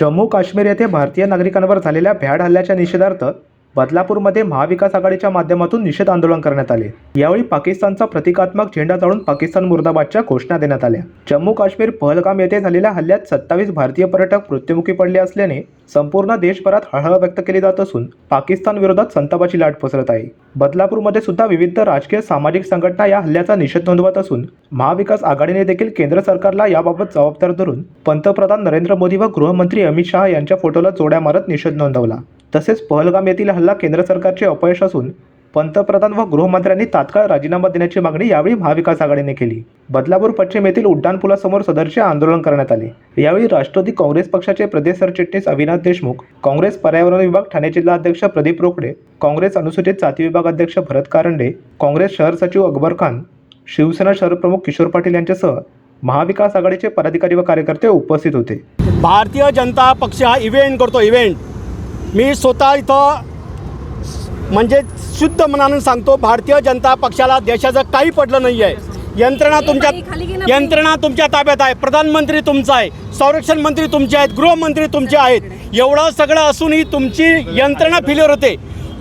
जम्मू काश्मीर येथे भारतीय नागरिकांवर झालेल्या भ्याड हल्ल्याच्या निषेधार्थ बदलापूरमध्ये महाविकास आघाडीच्या माध्यमातून निषेध आंदोलन करण्यात आले. यावेळी पाकिस्तानचा प्रतिकात्मक झेंडा जाळून पाकिस्तान मुर्दाबादच्या घोषणा देण्यात आल्या. जम्मू काश्मीर पहलगाम येथे झालेल्या हल्ल्यात सत्तावीस भारतीय पर्यटक मृत्युमुखी पडले असल्याने संपूर्ण देशभरात हळहळ व्यक्त केली जात असून पाकिस्तान विरोधात संतापाची लाट पसरत आहे. बदलापूरमध्ये सुद्धा विविध राजकीय सामाजिक संघटना या हल्ल्याचा निषेध नोंदवत असून महाविकास आघाडीने देखील केंद्र सरकारला याबाबत जबाबदार धरून पंतप्रधान नरेंद्र मोदी व गृहमंत्री अमित शहा यांच्या फोटोला जोड्या मारत निषेध नोंदवला. तसेच पहलगाम येथील हल्ला केंद्र सरकारचे अपयश असून पंतप्रधान व गृहमंत्र्यांनी तात्काळ राजीनामा देण्याची मागणी यावेळी महाविकास आघाडीने केली. बदलापूर पश्चिम येथील उड्डाणपुलासमोर सदरचे आंदोलन करण्यात आले. यावेळी राष्ट्रवादी काँग्रेस पक्षाचे प्रदेश सरचिटणीस अविनाश देशमुख काँग्रेस पर्यावरण विभाग ठाणे जिल्हा अध्यक्ष प्रदीप रोकडे काँग्रेस अनुसूचित जाती विभाग अध्यक्ष भरत कारंडे काँग्रेस शहर सचिव अकबर खान शिवसेना शहर प्रमुख किशोर पाटील यांच्यासह महाविकास आघाडीचे पदाधिकारी व कार्यकर्ते उपस्थित होते. भारतीय जनता पक्ष हा इव्हेंट करतो इव्हेंट मी स्वतः इथं म्हणजे शुद्ध मनानं सांगतो भारतीय जनता पक्षाला देशाचं काही पडलं नाही आहे यंत्रणा तुमच्या. यंत्रणा तुमच्या ताब्यात आहे प्रधानमंत्री तुमचा आहे संरक्षण मंत्री तुमचे आहेत गृहमंत्री तुमचे आहेत. एवढं सगळं असूनही तुमची यंत्रणा फेल्युअर होते.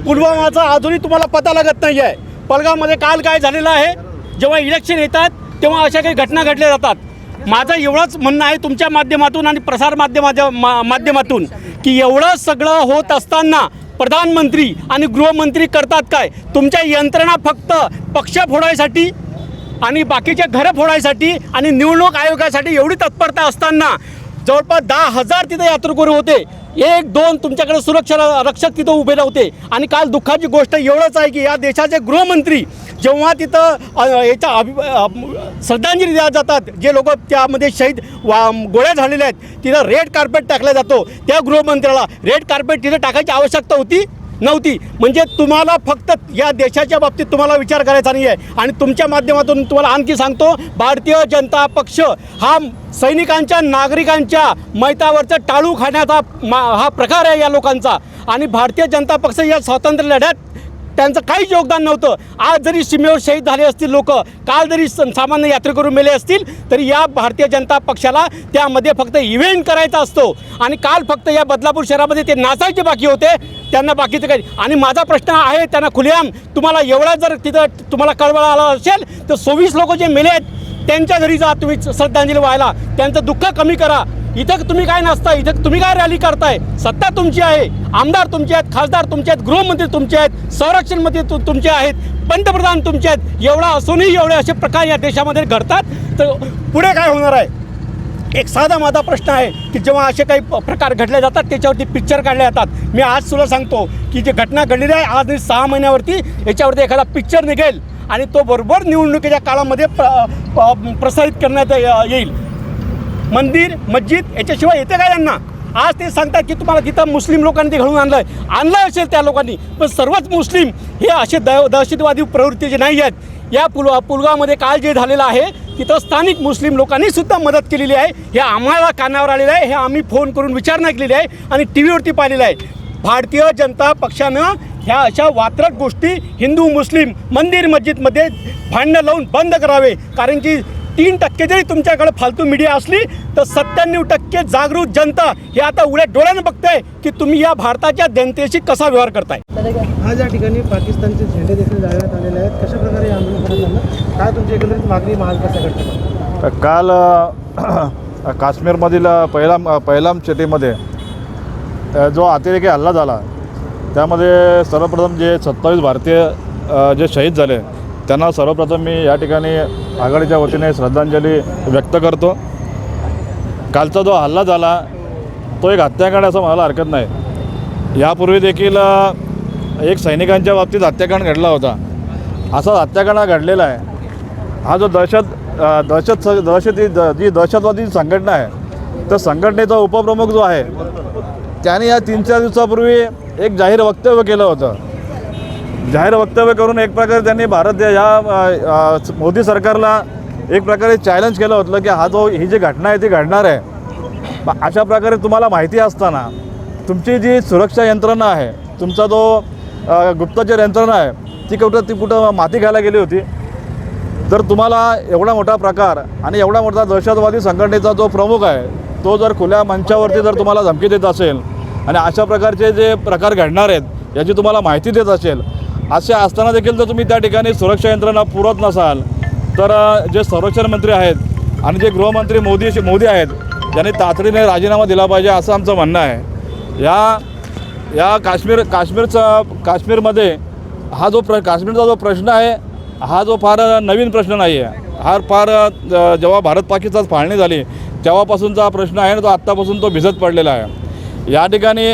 पुलवामाचा अजूनही तुम्हाला पता लागत नाही आहे पलगावमध्ये काल काय झालेलं आहे? जेव्हा इलेक्शन येतात तेव्हा अशा काही घटना घडल्या जातात. माझं एवढंच म्हणणं आहे तुमच्या माध्यमातून आणि प्रसार माध्यमाच्या माध्यमातून. की एवढं सगळं होत असताना प्रधानमंत्री आणि गृहमंत्री करतात काय? तुमच्या यंत्रणा फक्त पक्ष फोडायसाठी आणि बाकीचे घरं फोडायसाठी आणि निवडणूक आयोगासाठी एवढी तत्परता असताना जवळपास दहा हजार तिथे यात्रेकरू होते. एक दोन तुमच्याकडे सुरक्षा रक्षक तिथं उभे नव्हते. आणि काल दुःखाची गोष्ट एवढंच आहे की या देशाचे गृहमंत्री जेव्हा तिथं याच्या अभि श्रद्धांजली द्या जातात जे लोक त्यामध्ये शहीद वा गोळ्या झालेल्या आहेत तिथं रेड कार्पेट टाकला जातो. त्या गृहमंत्र्याला रेड कार्पेट तिथं टाकायची आवश्यकता होती? नव्हती. म्हणजे तुम्हाला फक्त या देशाच्या बाबतीत तुम्हाला विचार करायचा नाही आहे आणि तुमच्या माध्यमातून तुम्हाला आणखी सांगतो भारतीय जनता पक्ष हा सैनिकांच्या नागरिकांच्या मैतावरचं टाळू खाण्याचा मा हा प्रकार आहे या लोकांचा. आणि भारतीय जनता पक्ष या स्वातंत्र्य लढ्यात त्यांचं काहीच योगदान नव्हतं. आज जरी सीमेवर शहीद झाले असतील लोक काल जरी सामान्य यात्रेकरू मेले असतील तरी या भारतीय जनता पक्षाला त्यामध्ये फक्त इव्हेंट करायचा असतो. आणि काल फक्त या बदलापूर शहरामध्ये ते नाचायचे बाकी होते. त्यांना बाकीचं काही आणि माझा प्रश्न आहे त्यांना खुलेआम तुम्हाला एवढा जर तिथं तुम्हाला कळवळा आला असेल तर सव्वीस लोक जे मेले आहेत त्यांच्या घरी जा तुम्ही श्रद्धांजली व्हायला. त्यांचं दुःख कमी करा. इथं तुम्ही काय नसता इथं तुम्ही काय रॅली करताय? सत्ता तुमची आहे. आमदार तुमचे आहेत खासदार तुमचे आहेत गृहमंत्री तुमचे आहेत संरक्षण मंत्री तुमचे आहेत पंतप्रधान तुमचे आहेत. एवढा असूनही एवढे असे प्रकार या देशामध्ये घडतात. तर पुढे काय होणार आहे? एक साधा माझा प्रश्न आहे की जेव्हा असे काही प- प्रकार घडले जातात त्याच्यावरती पिक्चर काढले जातात. मी आज तुला सांगतो की जी घटना घडलेली आहे आज सहा महिन्यावरती याच्यावरती एखादा पिक्चर निघेल आणि तो बरोबर निवडणुकीच्या काळामध्ये प्र प- प्रसारित करण्यात येईल. मंदिर मस्जिद याच्याशिवाय येते का यांना? आज ते सांगतात की तुम्हाला तिथं मुस्लिम लोकांनी ते घडवून आणलं आणलं असेल त्या लोकांनी पण सर्वच मुस्लिम हे असे द दहशतवादी प्रवृत्तीचे नाही आहेत या पुलवा पुलगावमध्ये काल जे झालेलं आहे तिथं स्थानिक मुस्लिम लोकांनी सुद्धा मदत केलेली आहे. हे आम्हाला कानावर आलेलं आहे हे आम्ही फोन करून विचारणा केलेली आहे आणि टी व्हीवरती पाहिलेलं आहे. भारतीय जनता पक्षानं ह्या अशा वात्रट गोष्टी हिंदू मुस्लिम मंदिर मस्जिदमध्ये भांडणं लावून बंद करावे. कारण की तीन टक्के जरी तुमच्याकडे फालतू मीडिया असली तर सत्त्याण्णव टक्के जागृत जनता हे आता उघड्या डोळ्यानं बघताय की तुम्ही या भारताच्या जनतेशी कसा व्यवहार करताय. आज या ठिकाणी पाकिस्तानचे झेंडे देखील जाळण्यात आलेले आहेत. कशा प्रकारे हे आंदोलन काय तुमची एकंदरीत मागणी तर काल काश्मीरमधील अ, पहिलाम पहिलाम सिटीमध्ये अ, जो अतिरेकी हल्ला झाला त्यामध्ये सर्वप्रथम जे सत्तावीस भारतीय जे शहीद झाले त्यांना सर्वप्रथम मी या ठिकाणी आघाडीच्या वतीने श्रद्धांजली व्यक्त करतो. कालचा जो हल्ला झाला तो एक हत्याकांड असं म्हणायला हरकत नाही. यापूर्वी देखील एक सैनिकांच्या बाबतीत हत्याकांड घडला होता. असा हत्याकांड हा घडलेला आहे. हा जो दहशत दहशत दहशत दहशती द- जी दहशतवादी संघटना आहे त्या संघटनेचा उपप्रमुख जो आहे त्याने या तीन चार दिवसापूर्वी एक जाहीर वक्तव्य केलं होतं. जाहीर वक्तव्य करून एक प्रकारे त्यांनी भारत या मोदी सरकारला एक प्रकारे चॅलेंज केलं होतं की हा जो ही जी घटना आहे ती घडणार आहे. अशा प्रकारे तुम्हाला माहिती असताना तुमची जी सुरक्षा यंत्रणा आहे तुमचा जो गुप्तचर यंत्रणा आहे ती कुठं ती कुठं माती घ्यायला गेली होती? तर तुम्हाला एवढा मोठा प्रकार आणि एवढा मोठा दहशतवादी संघटनेचा जो प्रमुख आहे तो जर खुल्या मंचावरती जर तुम्हाला धमकी देत असेल आणि अशा प्रकारचे जे प्रकार घडणार आहेत याची तुम्हाला माहिती देत असेल असे असताना देखील जर तुम्ही त्या ठिकाणी सुरक्षा यंत्रणा पुरत नसाल तर जे संरक्षण मंत्री आहेत आणि जे गृहमंत्री मोदी मोदी आहेत त्यांनी तातडीने राजीनामा दिला पाहिजे असं आमचं म्हणणं आहे. या या काश्मीर काश्मीरचा काश्मीरमध्ये हा जो प्र काश्मीरचा जो प्रश्न आहे हा जो फार नवीन प्रश्न नाही आहे हा फार जेव्हा भारत पाकिस्तान फाळणी झाली तेव्हापासूनचा प्रश्न आहे ना तो आत्तापासून तो भिजत पडलेला आहे. या ठिकाणी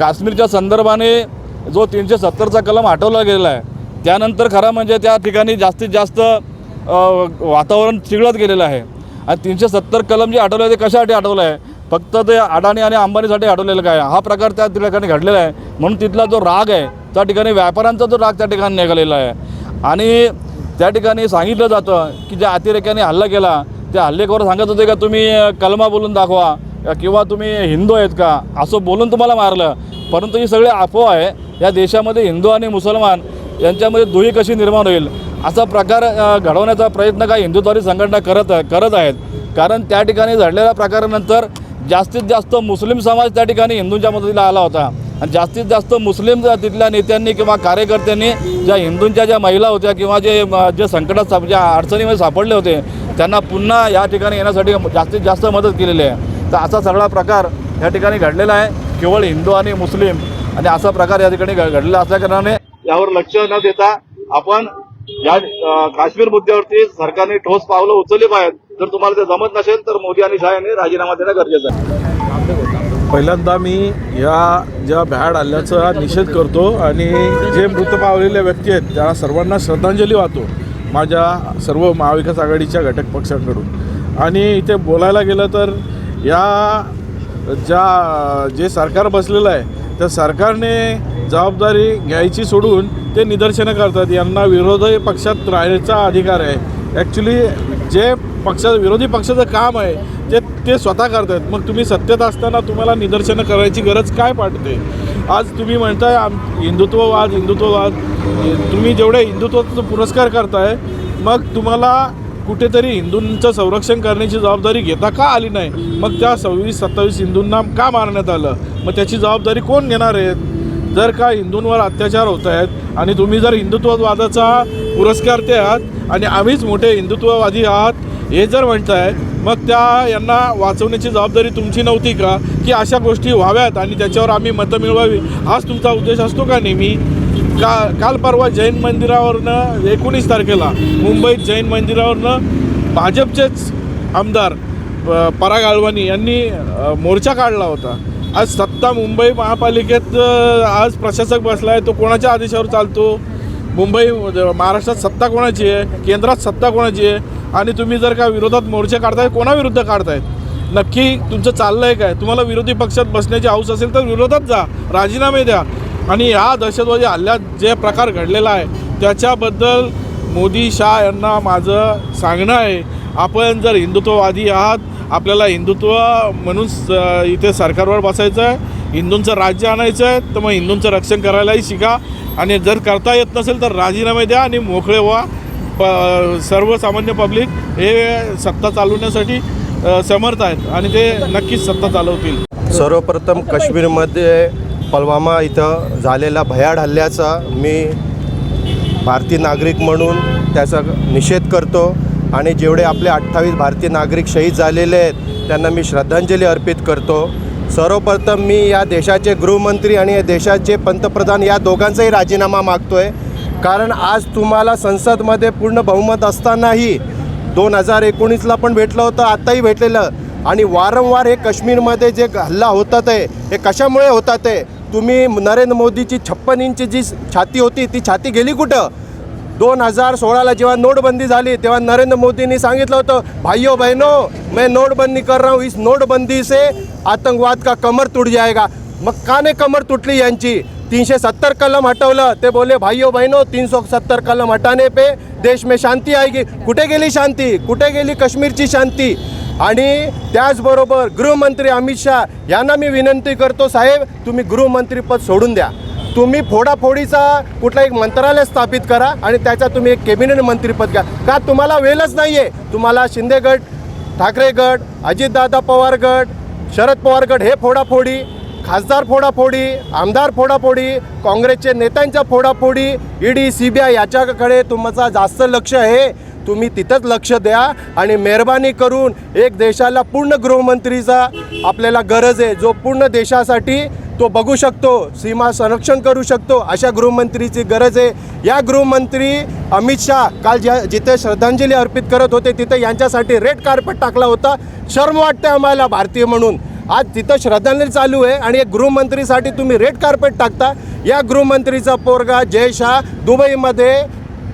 काश्मीरच्या संदर्भाने जो तीनशे सत्तरचा कलम हटवला गेलेला आहे त्यानंतर खरं म्हणजे त्या ठिकाणी जास्तीत जास्त वातावरण चिघळत गेलेलं आहे. आणि तीनशे सत्तर कलम जे हटवलं आहे ते कशासाठी हटवलं आहे? फक्त ते अडाणी आणि अंबानीसाठी हटवलेलं काय? हा प्रकार त्या ठिकाणी घडलेला आहे. म्हणून तिथला जो राग आहे त्या ठिकाणी व्यापाऱ्यांचा जो राग त्या ठिकाणी निघालेला आहे. आणि त्या ठिकाणी सांगितलं जातं की ज्या अतिरेक्याने हल्ला केला त्या हल्लेखोर सांगत होते का तुम्ही कलमा बोलून दाखवा किंवा तुम्ही हिंदू आहेत का? असं बोलून तुम्हाला मारलं. परंतु ही सगळी अफवा आहे. या देशामध्ये हिंदू आणि मुसलमान यांच्यामध्ये दुही कशी निर्माण होईल? असा प्रकार घडवण्याचा प्रयत्न काही हिंदुत्वादी संघटना करत करत आहेत. कारण त्या ठिकाणी घडलेल्या प्रकारानंतर जास्तीत जास्त मुस्लिम समाज त्या ठिकाणी हिंदूंच्या मदतीला आला होता. आणि जास्तीत जास्त मुस्लिम तिथल्या नेत्यांनी किंवा कार्यकर्त्यांनी ज्या हिंदूंच्या ज्या महिला होत्या किंवा जे म- जे संकटात साप ज्या अडचणीमध्ये सापडले होते त्यांना पुन्हा या ठिकाणी येण्यासाठी जास्तीत जास्त मदत केलेली आहे. तर असा सगळा प्रकार या ठिकाणी घडलेला आहे. केवळ हिंदू आणि मुस्लिम आणि असा प्रकार या ठिकाणी घडलेला असल्याकारणाने यावर लक्ष न देता आपण या काश्मीर मुद्द्यावरती सरकारने ठोस पावलं उचलली पाहिजेत. जर तुम्हाला ते जमत नसेल तर मोदी आणि शाह यांनी राजीनामा देणं गरजेचं आहे. पहिल्यांदा मी या ज्या भ्याड हल्ल्याचा निषेध करतो आणि जे मृत पावलेल्या व्यक्ती आहेत त्या सर्वांना श्रद्धांजली वाहतो माझ्या सर्व महाविकास आघाडीच्या घटक पक्षांकडून. आणि इथे बोलायला गेलं तर या ज्या जे सरकार बसलेलं आहे त्या सरकारने जबाबदारी घ्यायची सोडून ते निदर्शनं करतात. यांना विरोधी पक्षात राहण्याचा अधिकार आहे. ॲक्च्युली जे पक्षा विरोधी पक्षाचं काम आहे ते ते स्वतः करतात. मग तुम्ही सत्तेत असताना तुम्हाला निदर्शनं करायची गरज काय पडते? आज तुम्ही म्हणताय आम हिंदुत्ववाद हिंदुत्ववाद. तुम्ही जेवढे हिंदुत्वाचा पुरस्कार करताय मग तुम्हाला कुठेतरी हिंदूंचं संरक्षण करण्याची जबाबदारी घेता का आली नाही? मग त्या सव्वीस सत्तावीस हिंदूंना का मारण्यात आलं? मग त्याची जबाबदारी कोण घेणार आहेत? जर का हिंदूंवर अत्याचार होत आहेत आणि तुम्ही जर हिंदुत्ववादाचा पुरस्कार ते आहात आणि आम्हीच मोठे हिंदुत्ववादी आहात हे जर म्हणताय मग त्या यांना वाचवण्याची जबाबदारी तुमची नव्हती का? की अशा गोष्टी व्हाव्यात आणि त्याच्यावर आम्ही मतं मिळवावी? हाच तुमचा उद्देश असतो का नेहमी? का काल परवा जैन मंदिरावरनं एकोणीस तारखेला मुंबईत जैन मंदिरावरनं भाजपचेच आमदार प- पराग आळवानी यांनी मोर्चा काढला होता. आज सत्ता मुंबई महापालिकेत आज प्रशासक बसला आहे तो कोणाच्या आदेशावर चालतो? मुंबई महाराष्ट्रात सत्ता कोणाची आहे? केंद्रात सत्ता कोणाची आहे? आणि तुम्ही जर का विरोधात मोर्चे काढताय कोणाविरुद्ध काढतायत? नक्की तुमचं चाललं आहे काय? तुम्हाला विरोधी पक्षात बसण्याची हौस असेल तर विरोधात जा. राजीनामे द्या. आणि या दहशतवादी हल्ल्यात जे प्रकार घडलेला आहे त्याच्याबद्दल मोदी शाह यांना माझं सांगणं आहे आपण जर हिंदुत्ववादी आहात आपल्याला हिंदुत्व म्हणून स- इथे सरकारवर बसायचं आहे हिंदूंचं राज्य आणायचं आहे तर मग हिंदूंचं रक्षण करायलाही शिका. आणि जर करता येत नसेल तर राजीनामे द्या आणि मोकळे व्हा. प सर्वसामान्य पब्लिक हे सत्ता चालवण्यासाठी समर्थ आहेत आणि ते नक्कीच सत्ता चालवतील. सर्वप्रथम काश्मीरमध्ये पलवामा इथं झालेल्या भयाड हल्ल्याचा मी भारतीय नागरिक म्हणून त्याचा निषेध करतो आणि जेवढे आपले अठ्ठावीस भारतीय नागरिक शहीद झालेले आहेत त्यांना मी श्रद्धांजली अर्पित करतो. सर्वप्रथम मी या देशाचे गृहमंत्री आणि या देशाचे पंतप्रधान या दोघांचाही राजीनामा मागतो आहे कारण आज तुम्हाला संसदमध्ये पूर्ण बहुमत असतानाही दोन हजार एकोणीसला पण भेटलं होतं आत्ताही भेटलेलं. आणि वारंवार हे काश्मीरमध्ये जे हल्ला होतात आहे हे कशामुळे होतात आहे? तुम्ही नरेंद्र मोदीची छप्पन इंची जी छाती होती ती छाती गेली कुठं? दोन हजार सोळाला जेव्हा नोटबंदी झाली तेव्हा नरेंद्र मोदींनी सांगितलं होतं भाइयों बहनों मैं नोटबंदी कर रहा हूँ इस नोटबंदी से आतंकवाद का कमर तुट जाएगा. मग का नाही कमर तुटली यांची? तीनशे सत्तर कलम हटवलं. ते बोले भाइयों बहनों तीन सौ सत्तर कलम हटाने पे देश में शांती आएगी. कुठे गेली शांती? कुठे गेली काश्मीरची शांती? आणि त्याचबरोबर गृहमंत्री अमित शहा यांना मी विनंती करतो साहेब तुम्ही गृहमंत्रीपद सोडून द्या. तुम्ही फोडाफोडीचा कुठला एक मंत्रालय स्थापित करा आणि त्याचा तुम्ही एक कॅबिनेट मंत्रीपद घ्या. का तुम्हाला वेलच नाही आहे तुम्हाला शिंदे गट ठाकरे गट अजितदादा पवार गट शरद पवार गट हे फोडाफोडी खासदार फोडाफोडी आमदार फोडाफोडी काँग्रेसचे नेत्यांच्या फोडाफोडी ईडी सी बी आय याच्याकडे तुमचा जास्त लक्ष आहे. तुम्ही तिथंच लक्ष द्या आणि मेहरबानी करून एक देशाला पूर्ण गृहमंत्रीचा आपल्याला गरज आहे जो पूर्ण देशासाठी तो बघू शकतो सीमा संरक्षण करू शकतो अशा गृहमंत्रीची गरज आहे. या गृहमंत्री अमित शाह काल ज्या जिथे श्रद्धांजली अर्पित करत होते तिथे यांच्यासाठी रेड कार्पेट टाकला होता. शर्म वाटते आम्हाला भारतीय म्हणून. आज तिथं श्रद्धांजली चालू आहे आणि एक गृहमंत्रीसाठी तुम्ही रेड कार्पेट टाकता. या गृहमंत्रीचा पोरगा जय शाह दुबईमध्ये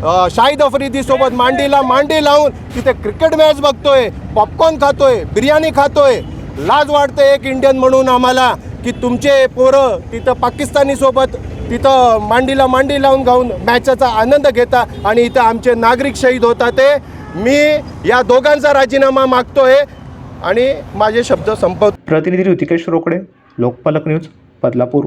शाहिद शाहिद आफ्रिदीसोबत मांडीला मांडी लावून तिथे क्रिकेट मॅच बघतोय पॉपकॉर्न खातोय बिर्याणी खातोय. लाज वाटते एक इंडियन म्हणून आम्हाला की तुमचे पोरं तिथं पाकिस्तानीसोबत तिथं मांडीला मांडी लावून गाऊन मॅचचा आनंद घेता आणि इथं आमचे नागरिक शहीद होतात ते. मी या दोघांचा राजीनामा मागतोय आणि माझे शब्द संपवतो. प्रतिनिधी ऋतिकेश रोकडे लोकपालक न्यूज बदलापूर.